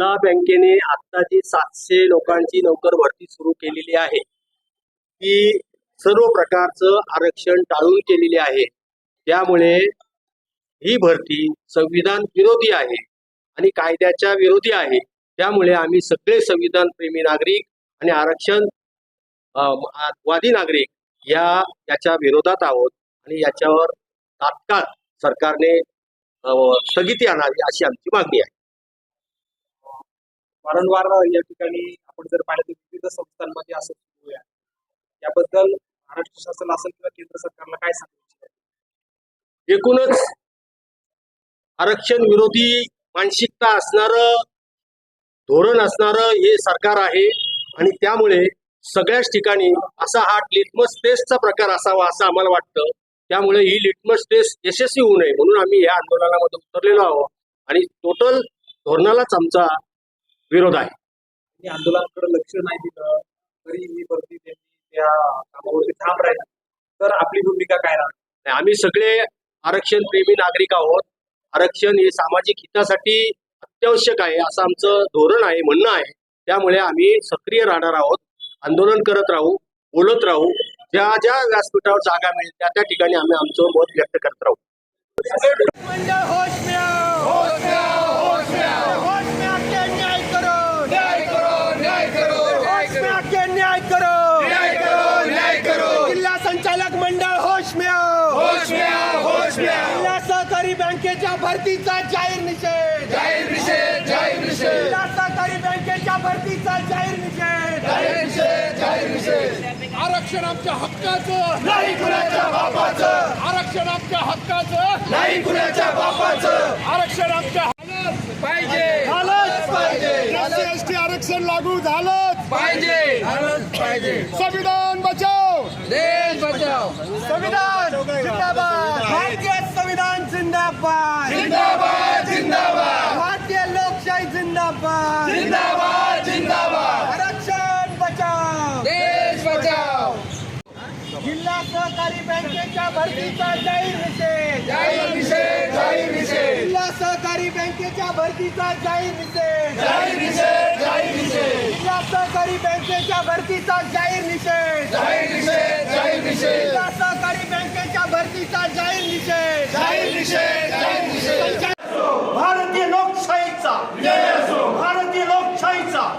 जिल्हा बँकेने आता जी सातशे लोकांची नोकर भरती सुरू केलेली आहे. ती सर्व प्रकारचं आरक्षण टाळून केलेली आहे. त्यामुळे ही भरती संविधान विरोधी आहे आणि कायद्याच्या विरोधी आहे. त्यामुळे आम्ही सगळे संविधान प्रेमी नागरिक आणि आरक्षण वादी नागरिक या याच्या विरोधात आहोत आणि याच्यावर तात्काळ सरकारने स्थगिती आणावी अशी आमची मागणी आहे. वारंवार या ठिकाणी आपण जर पाहिलं तर विविध संस्थांमध्ये असं सुरू आहे. याबद्दल महाराष्ट्र शासन असेल किंवा केंद्र सरकारला काय सांगायचं एकूणच आरक्षण विरोधी मानसिकता असणारं धोरण असणार हे सरकार आहे आणि त्यामुळे सगळ्याच ठिकाणी असा हा लिटमस टेस्टचा प्रकार असावा असं आम्हाला वाटतं. त्यामुळे ही लिटमस टेस्ट यशस्वी होऊ नये म्हणून आम्ही या आंदोलनामध्ये उतरलेलो आहोत. आणि टोटल धोरणालाच आमचा विरोध आहे. आंदोलनाकडे लक्ष नाही दिलं तरी ही भरती त्यांनी त्या कामावरती थांब राहिला. तर आपली भूमिका काय राहणार? आम्ही सगळे आरक्षण प्रेमी नागरिक आहोत. आरक्षण हे सामाजिक हितासाठी अत्यावश्यक आहे असं आमचं धोरण आहे म्हणणं आहे. त्यामुळे आम्ही सक्रिय राहणार आहोत आंदोलन करत राहू बोलत राहू. ज्या ज्या व्यासपीठावर जागा मिळेल त्या त्या ठिकाणी आम्ही आमचं मत व्यक्त करत राहू. भरतीचा जाहीर निषेध. जाहीर निषेध जाहीर निषेध. सहकारी बँकेच्या भरतीचा जाहीर निषेध. जाहीर निषेध जाहीर निषेध. आरक्षण आमच्या हक्काचं. नाही कुणाच्या बापाचं. आरक्षण आमच्या हक्काचं. नाही कुणाच्या बापाचं. आरक्षण आमच्या पाहिजे. झालंच पाहिजे. एसटी आरक्षण लागू झालं. पाहिजे. झालंच पाहिजे. संविधान बचाव. देश बचाव. संविधान. जिंदाबाद. जिंदाबाद। जिंदाबाद जिंदाबाद। भारतीय लोकशाही जिंदाबाद। जिंदाबाद जिंदाबाद। आरक्षण बचाओ। देश बचाव जिल्हा सहकारी बँकेच्या भरतीचा जाहीर निषेध। जाहीर निषेध जाहीर निषेध। जिल्हा सहकारी बँकेच्या भरतीचा जाहीर निषेध। जाहीर निषेध जाहीर निषेध। जिल्हा सहकारी बँकेच्या भरतीचा जाहीर निषेध। जाहीर निषेध जाहीर निषेध। जिल्हा सहकारी बँकेच्या भरतीचा जाहीर निषेध।